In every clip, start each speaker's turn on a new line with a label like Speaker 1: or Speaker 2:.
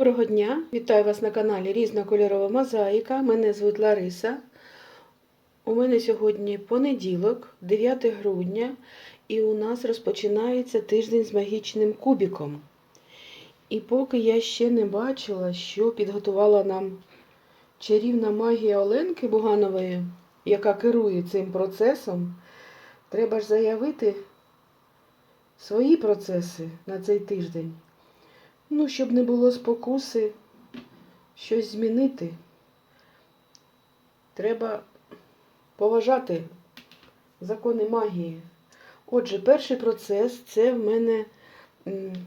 Speaker 1: Доброго дня! Вітаю вас на каналі Різнокольорова Мозаїка. Мене звуть Лариса. У мене сьогодні понеділок, 9 грудня, і у нас розпочинається тиждень з магічним кубіком. І поки я ще не бачила, що підготувала нам чарівна магія Оленки Буганової, яка керує цим процесом, треба ж заявити свої процеси на цей тиждень. Ну, щоб не було спокуси щось змінити, треба поважати закони магії. Отже, перший процес це в мене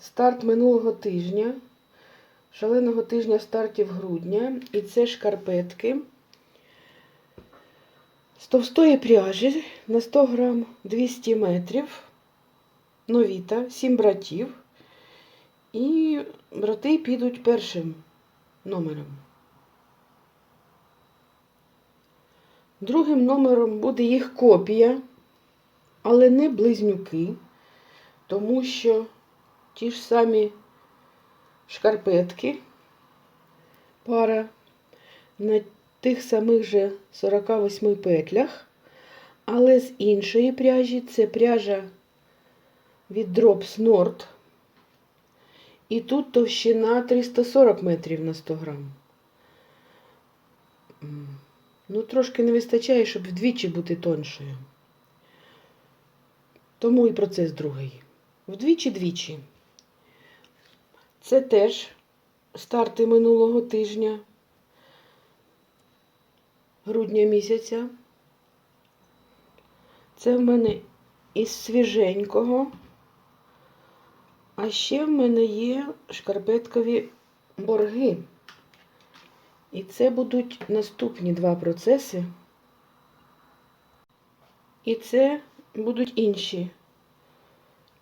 Speaker 1: старт минулого тижня, шаленого тижня стартів грудня, і це шкарпетки з товстої пряжі на 100 грам 200 метрів, новіта, 7 братів. І брати підуть першим номером. Другим номером буде їх копія, але не близнюки, тому що ті ж самі шкарпетки, пара на тих самих же 48 петлях, але з іншої пряжі це пряжа від Drops Nord. І тут товщина 340 метрів на 100 грам. Ну, трошки не вистачає, щоб вдвічі бути тоншою. Тому і процес другий. Вдвічі-двічі. Це теж старти минулого тижня, грудня місяця. Це в мене із свіженького. А ще в мене є шкарпеткові борги. І це будуть наступні два процеси. І це будуть інші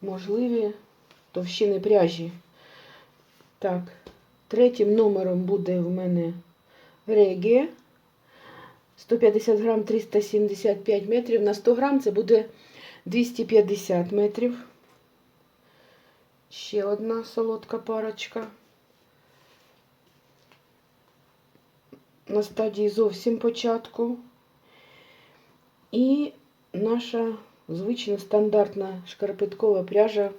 Speaker 1: можливі товщини пряжі. Так, третім номером буде в мене реге. 150 грам 375 метрів. На 100 грам це буде 250 метрів. Ще одна солодка парочка. На стадії зовсім початку. І наша звична стандартна шкарпеткова пряжа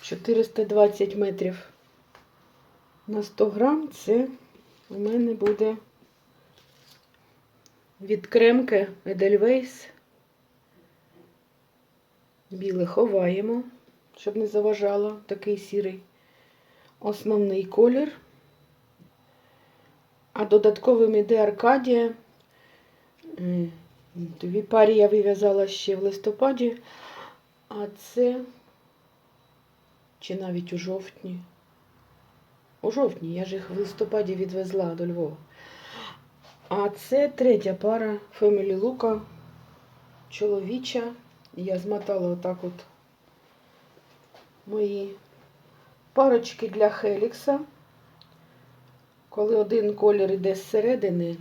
Speaker 1: 420 метрів на 100 грам. Це у мене буде від кремки Edelweiss. Біле ховаємо, щоб не заважало такий сірий основний колір. А додатковим іде Аркадія. Дві парі я вив'язала ще в листопаді, а це чи навіть у жовтні. У жовтні, я ж їх в листопаді відвезла до Львова. А це третя пара Family Look чоловіча. Я змотала отак от мої парочки для Хелікса, коли один колір йде зсередини,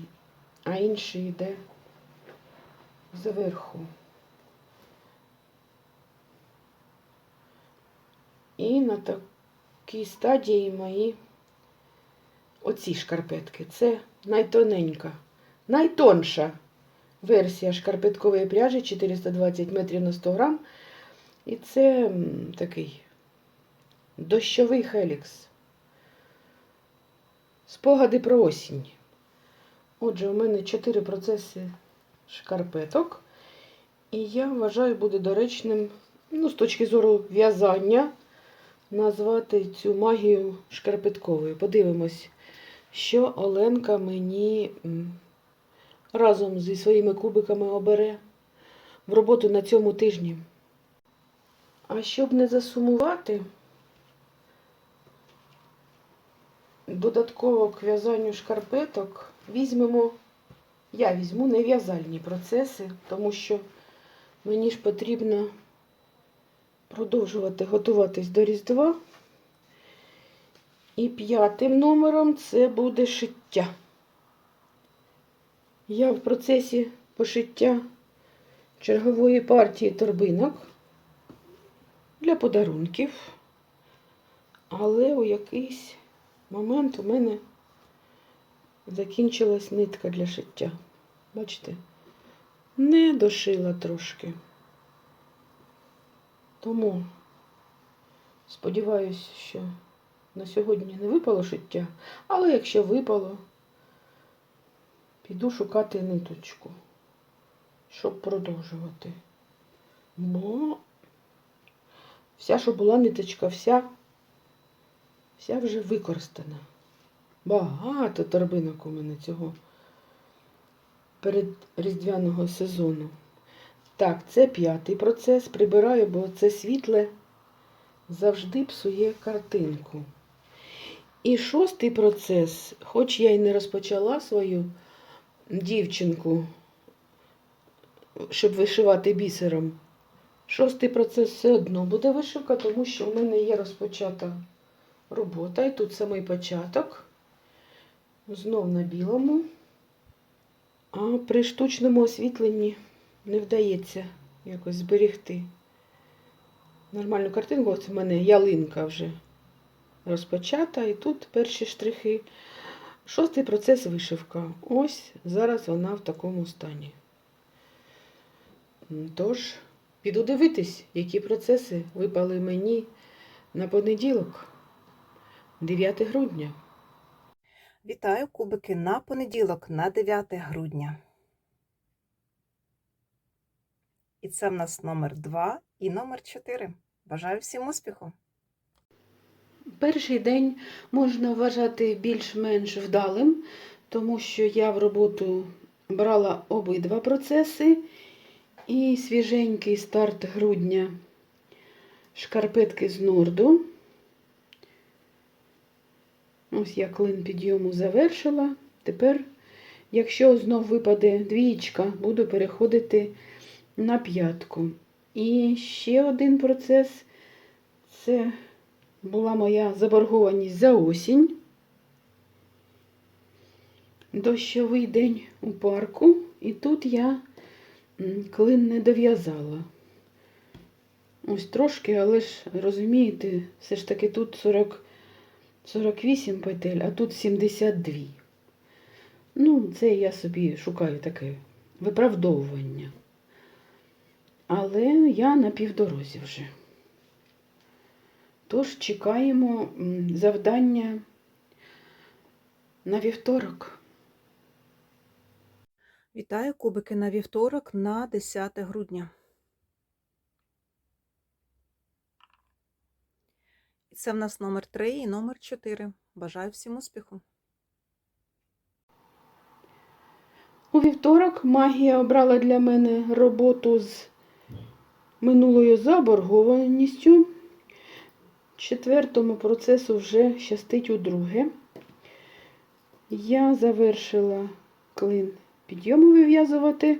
Speaker 1: а інший йде зверху. І на такій стадії мої оці шкарпетки. Це найтоненька, найтонша версія шкарпеткової пряжі 420 метрів на 100 грам. І це такий дощовий хелікс. Спогади про осінь. Отже, у мене 4 процеси шкарпеток. І я вважаю, буде доречним, ну, з точки зору в'язання, назвати цю магію шкарпетковою. Подивимось, що Оленка мені разом зі своїми кубиками обере в роботу на цьому тижні. А щоб не засумувати, додатково к в'язанню шкарпеток візьмемо, я візьму нев'язальні процеси, тому що мені ж потрібно продовжувати готуватись до Різдва. І п'ятим номером це буде шиття. Я в процесі пошиття чергової партії торбинок для подарунків. Але у якийсь момент у мене закінчилась нитка для шиття. Бачите? Не дошила трошки. Тому сподіваюся, що на сьогодні не випало шиття, але якщо випало, піду шукати ниточку, щоб продовжувати. Бо вся, що була ниточка, вся, вся вже використана. Багато торбинок у мене цього перед різдвяного сезону. Так, це п'ятий процес. Прибираю, бо це світле завжди псує картинку. І шостий процес, хоч я й не розпочала свою дівчинку, щоб вишивати бісером, шостий процес все одно буде вишивка, тому що у мене є розпочата робота. І тут самий початок. Знов на білому. А при штучному освітленні не вдається якось зберегти нормальну картинку. Ось у мене ялинка вже розпочата, і тут перші штрихи. Шостий процес вишивка. Ось зараз вона в такому стані. Тож, піду дивитись, які процеси випали мені на понеділок, 9 грудня.
Speaker 2: Вітаю кубики на понеділок, на 9 грудня. І це в нас номер 2 і номер 4. Бажаю всім успіху!
Speaker 1: Перший день можна вважати більш-менш вдалим, тому що я в роботу брала обидва процеси і свіженький старт грудня шкарпетки з норду. Ось я клин підйому завершила. Тепер, якщо знов випаде двієчка, буду переходити на п'ятку. І ще один процес це була моя заборгованість за осінь. Дощовий день у парку, і тут я клин не дов'язала. Ось трошки, але ж розумієте, все ж таки тут 40, 48 петель, а тут 72. Ну, це я собі шукаю таке виправдовування. Але я на півдорозі вже. Тож чекаємо завдання на вівторок.
Speaker 2: Вітаю кубики на вівторок на 10 грудня. Це в нас номер 3 і номер 4. Бажаю всім успіху!
Speaker 1: У вівторок магія обрала для мене роботу з минулою заборгованістю. Четвертому процесу вже щастить у друге. Я завершила клин підйому вив'язувати,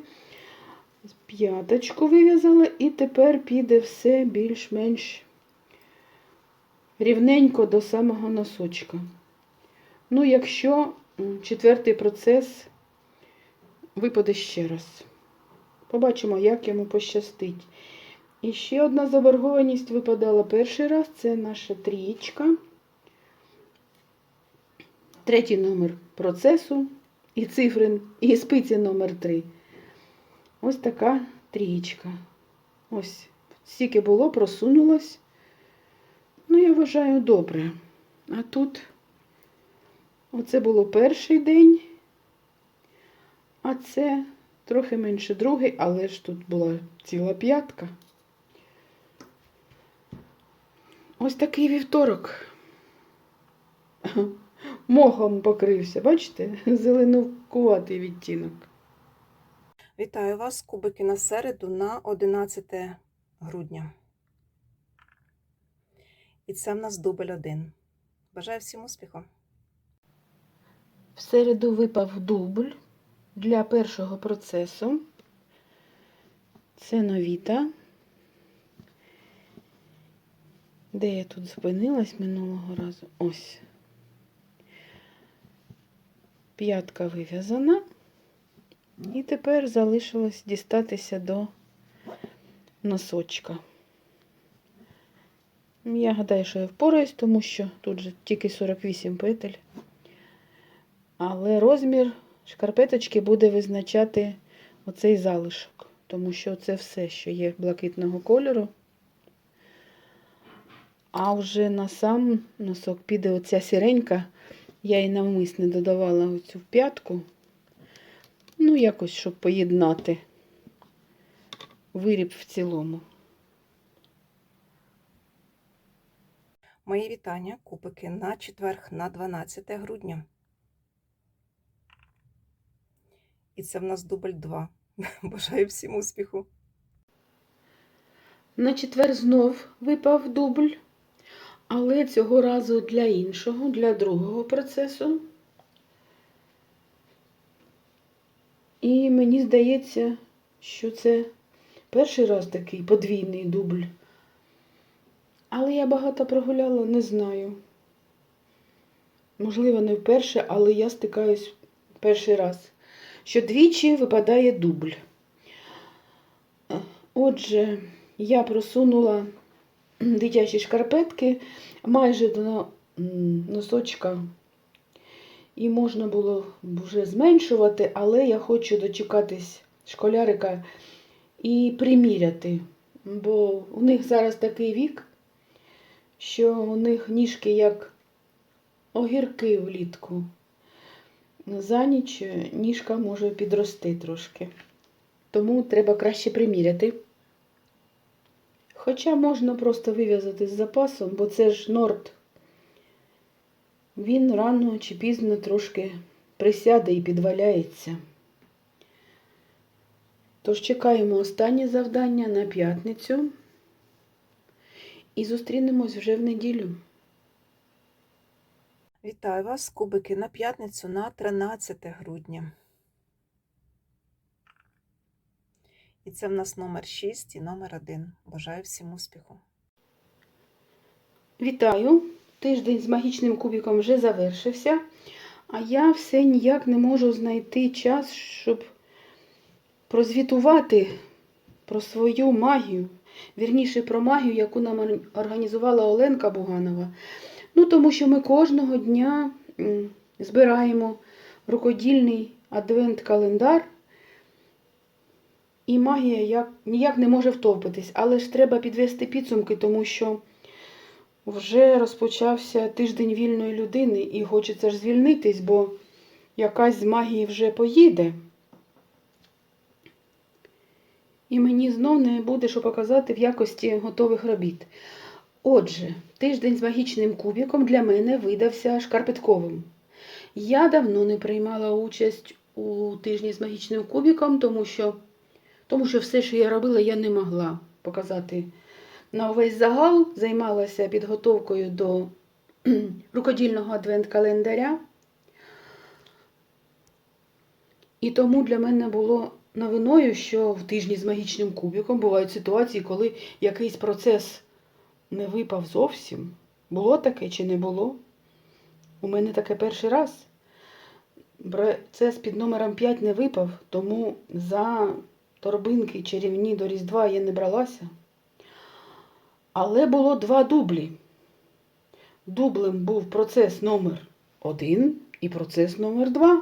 Speaker 1: п'яточку вив'язала, і тепер піде все більш-менш рівненько до самого носочка. Ну, якщо четвертий процес випаде ще раз. Побачимо, як йому пощастить. І ще одна заборгованість випадала перший раз. Це наша трієчка. Третій номер процесу. І цифри, і спиці номер 3. Ось така трієчка. Ось, стільки було, просунулось. Ну, я вважаю, добре. А тут, оце було перший день. А це трохи менше другий, але ж тут була ціла п'ятка. Ось такий вівторок. Мохом покрився, бачите? Зеленокуватий відтінок.
Speaker 2: Вітаю вас, кубики на середу на 11 грудня. І це в нас дубль 1. Бажаю всім успіху!
Speaker 1: В середу випав дубль для першого процесу. Це новіта. Де я тут зупинилась минулого разу? Ось. П'ятка вив'язана. І тепер залишилось дістатися до носочка. Я гадаю, що я впораюсь, тому що тут же тільки 48 петель. Але розмір шкарпеточки буде визначати оцей залишок, тому що це все, що є блакитного кольору. А вже на сам носок піде оця сіренька. Я їй навмисне додавала оцю п'ятку. Ну, якось, щоб поєднати виріб в цілому.
Speaker 2: Мої вітання, кубики на четверг, на 12 грудня. І це в нас дубль 2. Бажаю всім успіху.
Speaker 1: На четвер знов випав дубль, але цього разу для іншого, для другого процесу. І мені здається, що це перший раз такий подвійний дубль. Але я багато прогуляла, не знаю. Можливо, не вперше, але я стикаюсь перший раз, що двічі випадає дубль. Отже, я просунула дитячі шкарпетки майже до носочка. І можна було вже зменшувати, але я хочу дочекатись школярика і приміряти. Бо у них зараз такий вік, що у них ніжки як огірки влітку. За ніч ніжка може підрости трошки. Тому треба краще приміряти. Хоча можна просто вив'язати з запасом, бо це ж норд. Він рано чи пізно трошки присяде і підваляється. Тож чекаємо останнє завдання на п'ятницю і зустрінемось вже в неділю.
Speaker 2: Вітаю вас, кубики, на п'ятницю на 13 грудня. І це в нас номер 6 і номер 1. Бажаю всім успіху.
Speaker 1: Вітаю! Тиждень з магічним кубиком вже завершився, а я все ніяк не можу знайти час, щоб прозвітувати про свою магію. Вірніше про магію, яку нам організувала Оленка Буганова. Ну, тому що ми кожного дня збираємо рукодільний адвент-календар, і магія як, ніяк не може втопитись. Але ж треба підвести підсумки, тому що вже розпочався тиждень вільної людини, і хочеться ж звільнитись, бо якась з магії вже поїде. І мені знов не буде що показати в якості готових робіт. Отже, тиждень з магічним кубіком для мене видався шкарпетковим. Я давно не приймала участь у тижні з магічним кубіком, тому що, тому що все, що я робила, я не могла показати на увесь загал, займалася підготовкою до рукодільного адвент-календаря. І тому для мене було новиною, що в тижні з магічним кубіком бувають ситуації, коли якийсь процес не випав зовсім. Було таке чи не було? У мене таке перший раз. Процес під номером 5 не випав, тому за торбинки чарівні до Різдва я не бралася. Але було два дублі. Дублем був процес номер 1 і процес номер 2.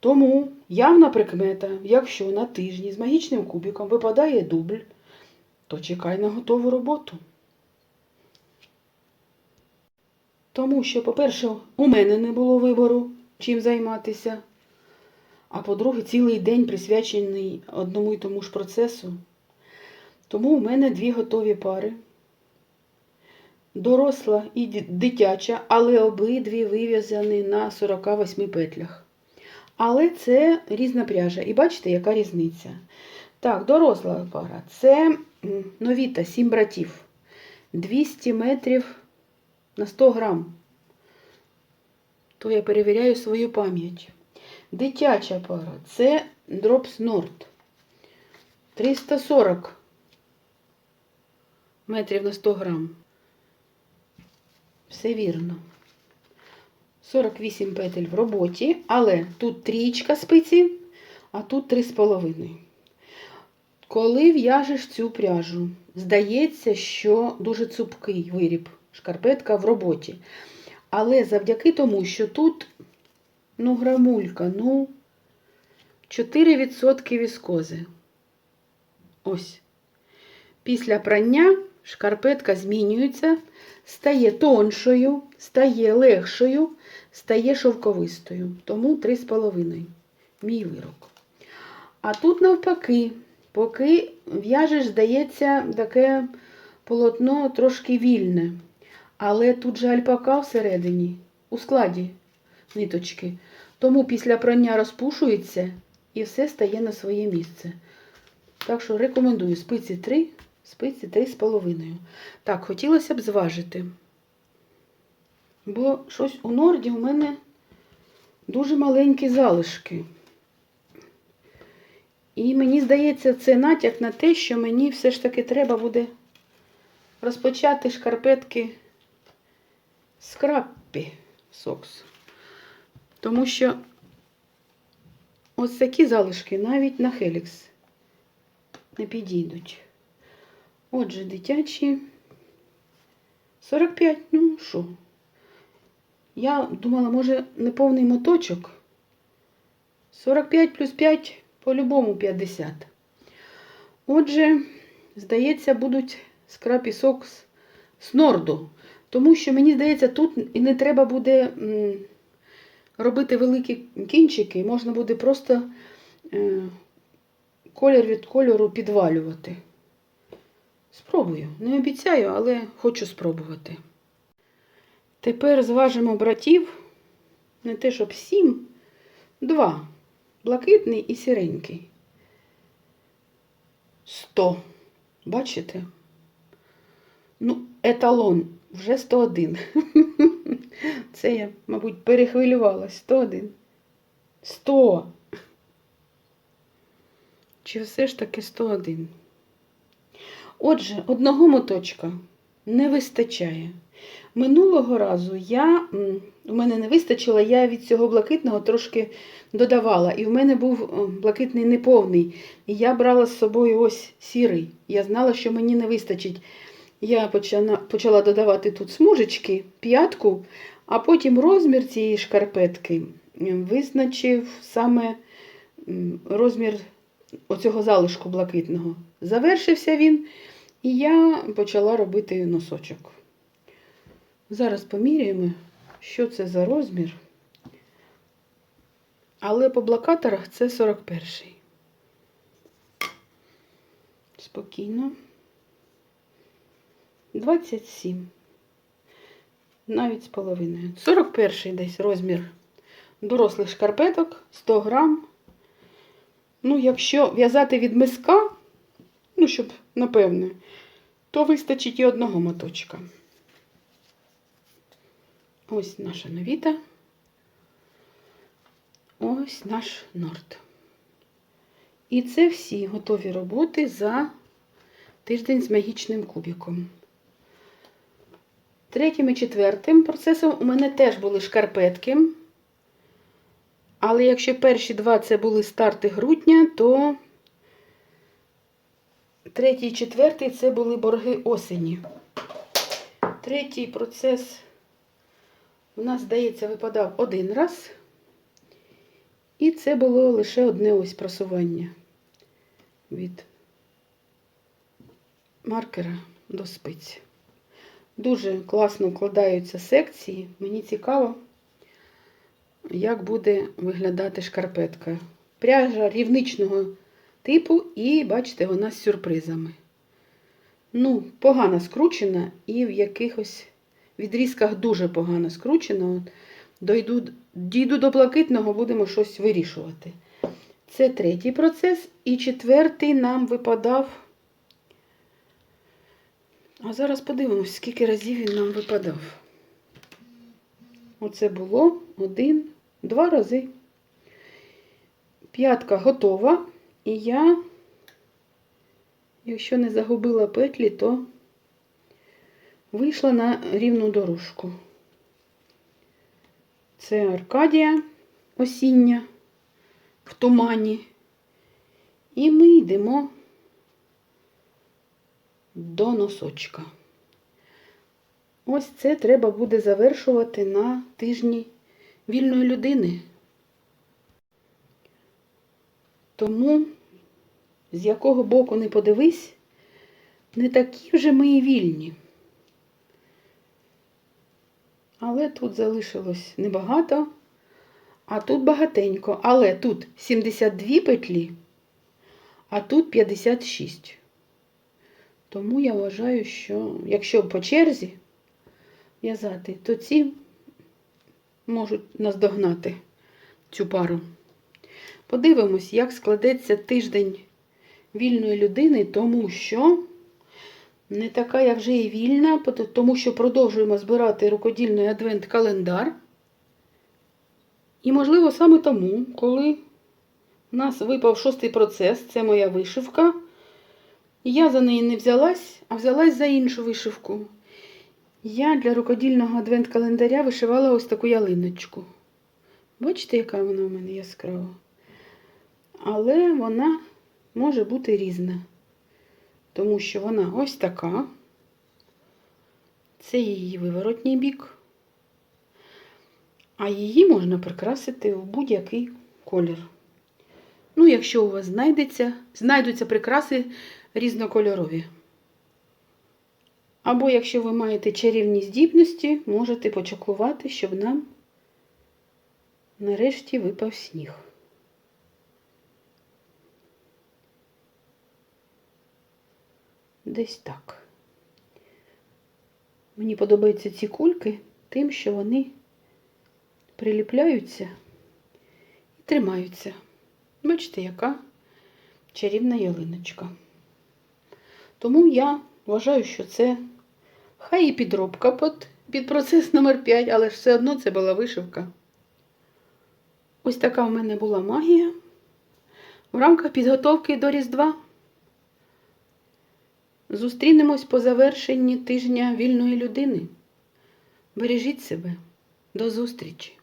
Speaker 1: Тому явна прикмета, якщо на тижні з магічним кубиком випадає дубль, то чекай на готову роботу. Тому що, по-перше, у мене не було вибору, чим займатися. А по-друге, цілий день присвячений одному й тому ж процесу. Тому у мене дві готові пари. Доросла і дитяча, але обидві вив'язані на 48 петлях. Але це різна пряжа. І бачите, яка різниця. Так, доросла пара. Це новіта, 7 братів. 200 метрів на 100 грам. То я перевіряю свою пам'ять. Дитяча пара це Drops Nord. 340 метрів на 100 грам. Все вірно. 48 петель в роботі, але тут трієчка спиці, а тут 3,5. Коли в'яжеш цю пряжу, здається, що дуже цупкий виріб, шкарпетка в роботі. Але завдяки тому, що тут, ну, грамулька, ну, 4% віскози. Ось. Після прання шкарпетка змінюється, стає тоншою, стає легшою, стає шовковистою. Тому 3,5 мій вирок. А тут навпаки, поки в'яжеш, здається, таке полотно трошки вільне. Але тут же альпака всередині, у складі ниточки. Тому після прання розпушується і все стає на своє місце. Так що рекомендую спиці 3, спиці 3,5. Так, хотілося б зважити. Бо щось у норді у мене дуже маленькі залишки. І мені здається, це натяк на те, що мені все ж таки треба буде розпочати шкарпетки з краппі сокс. Тому що ось такі залишки навіть на Хелікс не підійдуть. Отже, дитячі 45, ну що? Я думала, може, неповний моточок. 45 плюс 5 по-любому 50. Отже, здається, будуть скрапі сокс з норду. Тому що, мені здається, тут і не треба буде робити великі кінчики, можна буде просто е, колір від кольору підвалювати. Спробую. Не обіцяю, але хочу спробувати. Тепер зважимо братів. Не те, щоб сім, два. Блакитний і сіренький. Сто. Бачите? Ну, еталон вже 101. Це я, мабуть, перехвилювалась. 101. 100. Чи все ж таки 101? Отже, одного моточка не вистачає. Минулого разу я, у мене не вистачило, я від цього блакитного трошки додавала. І в мене був блакитний неповний. І я брала з собою ось сірий. Я знала, що мені не вистачить. Я почала, додавати тут смужечки, п'ятку, а потім розмір цієї шкарпетки визначив саме розмір оцього залишку блакитного. Завершився він, і я почала робити носочок. Зараз поміряємо, що це за розмір. Але по блокаторах це 41-й. Спокійно. 27. Навіть з половиною. 41 десь розмір дорослих шкарпеток, 100 грам. Ну, якщо в'язати від миска, ну, щоб, напевне, то вистачить і одного моточка. Ось наша новіта. Ось наш норд. І це всі готові роботи за тиждень з магічним кубіком. Третім і четвертим процесом у мене теж були шкарпетки. Але якщо перші два це були старти грудня, то третій і четвертий це були борги осені. Третій процес у нас, здається, випадав один раз. І це було лише одне ось просування від маркера до спиць. Дуже класно вкладаються секції. Мені цікаво, як буде виглядати шкарпетка. Пряжа рівничного типу, і, бачите, вона з сюрпризами. Ну, погано скручена, і в якихось відрізках дуже погано скручена. Дойду, дійду до блакитного, будемо щось вирішувати. Це третій процес. І четвертий нам випадав. А зараз подивимось, скільки разів він нам випадав. Оце було один, два рази. П'ятка готова. І я, якщо не загубила петлі, то вийшла на рівну дорожку. Це Аркадія осіння в тумані. І ми йдемо до носочка. Ось це треба буде завершувати на тижні вільної людини. Тому, з якого боку не подивись, не такі вже ми і вільні. Але тут залишилось небагато, а тут багатенько. Але тут 72 петлі, а тут 56. Тому я вважаю, що якщо по черзі в'язати, то ці можуть наздогнати цю пару. Подивимось, як складеться тиждень вільної людини, тому що не така я вже і вільна, тому що продовжуємо збирати рукодільний адвент-календар. І, можливо, саме тому, коли у нас випав шостий процес, це моя вишивка, я за неї не взялась, а взялась за іншу вишивку. Я для рукодільного адвент-календаря вишивала ось таку ялиночку. Бачите, яка вона у мене яскрава? Але вона може бути різна. Тому що вона ось така. Це її виворотній бік. А її можна прикрасити в будь-який колір. Ну, якщо у вас знайдеться, знайдуться прикраси різнокольорові. Або якщо ви маєте чарівні здібності, можете почаклувати, щоб нам нарешті випав сніг. Десь так. Мені подобаються ці кульки тим, що вони приліпляються і тримаються. Бачите, яка чарівна ялиночка. Тому я вважаю, що це хай і підробка під, під процес номер 5, але все одно це була вишивка. Ось така в мене була магія в рамках підготовки до Різдва. Зустрінемось по завершенні тижня вільної людини. Бережіть себе. До зустрічі!